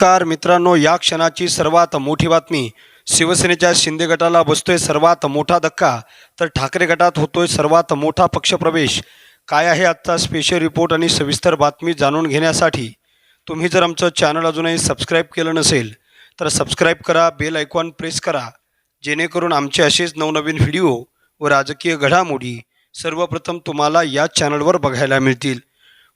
नमस्कार मित्रांनो या क्षणाची सर्वात मोठी बातमी. शिवसेनेच्या शिंदे गटाला बसतोय सर्वात मोठा धक्का. तर ठाकरे गटात होतोय सर्वात मोठा पक्षप्रवेश. काय आहे आजचा स्पेशल रिपोर्ट आणि सविस्तर बातमी जाणून घेण्यासाठी? तुम्ही जर आमचं चॅनल अजूनही सबस्क्राईब केलं नसेल तर सबस्क्राईब करा बेल आयकॉन प्रेस करा. जेणेकरून आमचे असेच नवनवीन व्हिडिओ व राजकीय घडामोडी सर्वप्रथम तुम्हाला या चॅनलवर बघायला मिळतील.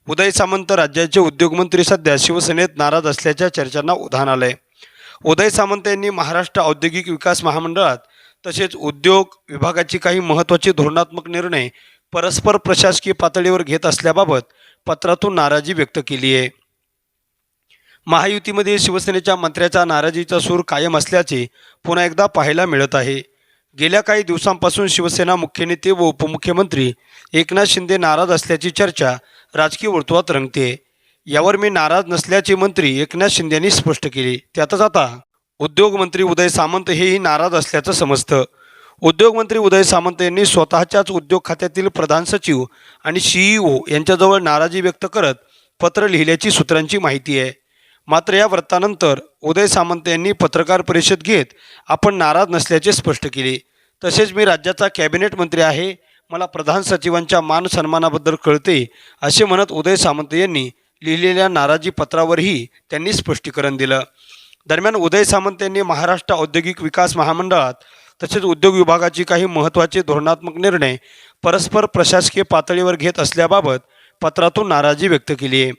उदय सामंत राज्याचे उद्योगमंत्री सध्या शिवसेनेत नाराज असल्याच्या चर्चांना उधाण आलंय. उदय सामंत यांनी महाराष्ट्र औद्योगिक विकास महामंडळात तसेच उद्योग विभागाची काही महत्त्वाचे धोरणात्मक निर्णय परस्पर प्रशासकीय पातळीवर घेत असल्याबाबत पत्रातून नाराजी व्यक्त केली आहे. महायुतीमध्ये शिवसेनेच्या मंत्र्याचा नाराजीचा सूर कायम असल्याचे पुन्हा एकदा पाहायला मिळत आहे. गेल्या काही दिवसांपासून शिवसेना मुख्य नेते व उपमुख्यमंत्री एकनाथ शिंदे नाराज असल्याची चर्चा राजकीय वर्तुळात रंगते यावर मी नाराज नसल्याचे मंत्री एकनाथ शिंदे यांनी स्पष्ट केले. त्यातच आता उद्योगमंत्री उदय सामंत हेही नाराज असल्याचं समजतं. उद्योगमंत्री उदय सामंत यांनी स्वतःच्याच उद्योग खात्यातील प्रधान सचिव आणि सीईओ यांच्याजवळ नाराजी व्यक्त करत पत्र लिहिल्याची सूत्रांची माहिती आहे. मात्र या वृत्तानंतर उदय सामंत यांनी पत्रकार परिषद घेत आपण नाराज नसल्याचे स्पष्ट केले. तसेच मी राज्याचा कॅबिनेट मंत्री आहे. मला प्रधान सचिवांच्या मान सन्मानाबद्दल कळते असे म्हणत उदय सामंत यांनी लिहिलेल्या नाराजी पत्रावरही त्यांनी स्पष्टीकरण दिलं. दरम्यान उदय सामंत यांनी महाराष्ट्र औद्योगिक विकास महामंडळात तसेच उद्योग विभागाची काही महत्त्वाचे धोरणात्मक निर्णय परस्पर प्रशासकीय पातळीवर घेत असल्याबाबत पत्रातून नाराजी व्यक्त केली आहे.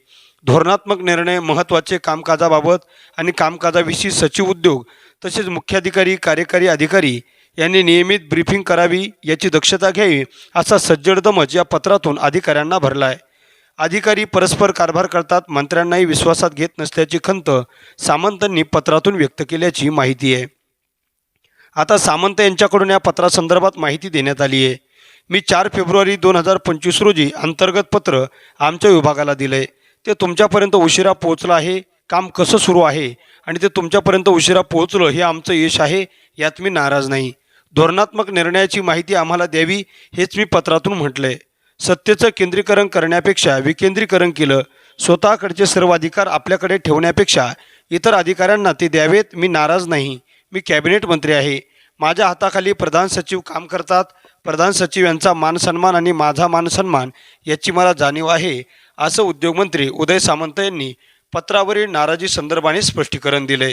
धोरणात्मक निर्णय महत्त्वाचे कामकाजाबाबत आणि कामकाजाविषयी सचिव उद्योग तसेच मुख्याधिकारी कार्यकारी अधिकारी यांनी नियमित ब्रीफिंग करावी याची दक्षता घ्यावी असा सज्जडदमज या पत्रातून अधिकाऱ्यांना भरला आहे अधिकारी परस्पर कारभार करतात मंत्र्यांनाही विश्वासात घेत नसल्याची खंत सामंतांनी पत्रातून व्यक्त केल्याची माहिती आहे. आता सामंत यांच्याकडून या पत्रासंदर्भात माहिती देण्यात आली आहे. मी चार फेब्रुवारी दोन हजार पंचवीस रोजी अंतर्गत पत्र आमच्या विभागाला दिलं आहे ते तुमच्यापर्यंत उशिरा पोहोचलं आहे काम कसं सुरू आहे आणि ते तुमच्यापर्यंत उशिरा पोहोचलं हे आमचं यश आहे यात मी नाराज नाही. धोरणात्मक निर्णयाची माहिती आम्हाला द्यावी हेच मी पत्रातून म्हटलं आहे सत्तेचं केंद्रीकरण करण्यापेक्षा विकेंद्रीकरण केलं स्वतःकडचे सर्व अधिकार आपल्याकडे ठेवण्यापेक्षा इतर अधिकाऱ्यांना ते द्यावेत मी नाराज नाही. मी कॅबिनेट मंत्री आहे. माझ्या हाताखाली प्रधान सचिव काम करतात. प्रधान सचिव यांचा मानसन्मान आणि माझा मानसन्मान याची मला जाणीव आहे असं उद्योगमंत्री उदय सामंत यांनी पत्रावरील नाराजी संदर्भाने स्पष्टीकरण दिले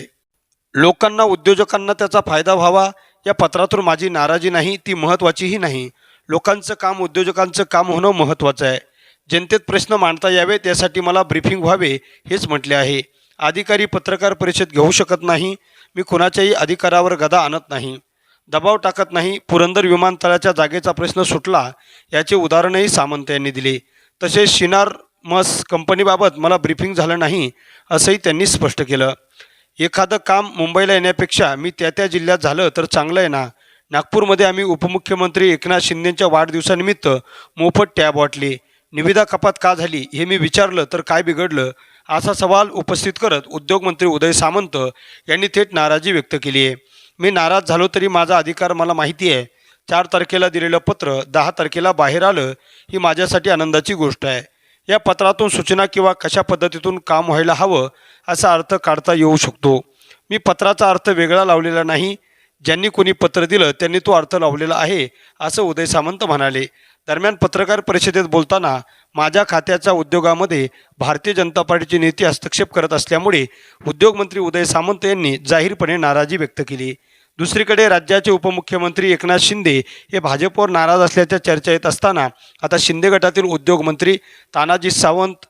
लोकांना उद्योजकांना त्याचा फायदा व्हावा या पत्रातून माझी नाराजी नाही ती महत्त्वाचीही नाही. लोकांचं काम उद्योजकांचं काम होणं महत्त्वाचं आहे. जनतेत प्रश्न मांडता यावेत यासाठी मला ब्रीफिंग व्हावे हेच म्हटले आहे. अधिकारी पत्रकार परिषद घेऊ शकत नाही. मी कुणाच्याही अधिकारावर गदा आणत नाही. दबाव टाकत नाही. पुरंदर विमानतळाच्या जागेचा प्रश्न सुटला याचे उदाहरणही सामंत यांनी दिले. तसेच शिनार मस कंपनीबाबत मला ब्रीफिंग झालं नाही असंही त्यांनी स्पष्ट केलं. एखादं काम मुंबईला येण्यापेक्षा मी त्या त्या जिल्ह्यात झालं तर चांगलं आहे ना. नागपूरमध्ये आम्ही उपमुख्यमंत्री एकनाथ शिंदेंच्या वाढदिवसानिमित्त मोफत टॅब वाटले. निविदा कपात का झाली हे मी विचारलं तर काय बिघडलं असा सवाल उपस्थित करत उद्योगमंत्री उदय सामंत यांनी थेट नाराजी व्यक्त केली आहे. मी नाराज झालो तरी माझा अधिकार मला माहिती आहे. चार तारखेला दिलेलं पत्र दहा तारखेला बाहेर आलं ही माझ्यासाठी आनंदाची गोष्ट आहे. या पत्रातून सूचना किंवा कशा पद्धतीतून काम व्हायला हवं असा अर्थ काढता येऊ शकतो. मी पत्राचा अर्थ वेगळा लावलेला नाही. ज्यांनी कोणी पत्र दिलं त्यांनी तो अर्थ लावलेला आहे असं उदय सामंत म्हणाले. दरम्यान पत्रकार परिषदेत बोलताना माझ्या खात्याच्या उद्योगामध्ये भारतीय जनता पार्टीची नेते हस्तक्षेप करत असल्यामुळे उद्योगमंत्री उदय सामंत यांनी जाहीरपणे नाराजी व्यक्त केली. दुसरीकडे राज्याचे उपमुख्यमंत्री एकनाथ शिंदे हे भाजपवर नाराज असल्याच्या चर्चा येत असताना आता शिंदे गटातील उद्योगमंत्री तानाजी सावंत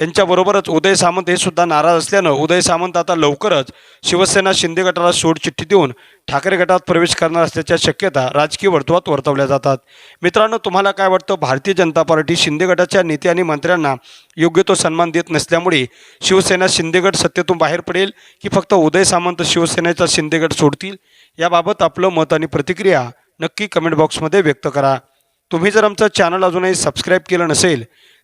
यांच्याबरोबरच उदय सामंत हे सुद्धा नाराज असल्यानं उदय सामंत आता लवकरच शिवसेना शिंदे गटाला सोडचिठ्ठी देऊन ठाकरे गटात प्रवेश करणार असल्याच्या शक्यता राजकीय वर्तुळात वर्तवल्या जातात. मित्रांनो तुम्हाला काय वाटतं? भारतीय जनता पार्टी शिंदे गटाच्या नेते आणि मंत्र्यांना योग्य तो सन्मान देत नसल्यामुळे शिवसेना शिंदे गट सत्तेतून बाहेर पडेल की फक्त उदय सामंत शिवसेनेचा शिंदे गट सोडतील? याबाबत आपलं मत आणि प्रतिक्रिया नक्की कमेंट बॉक्समध्ये व्यक्त करा. तुम्ही जर आमचं चॅनल अजूनही सबस्क्राईब केलं नसेल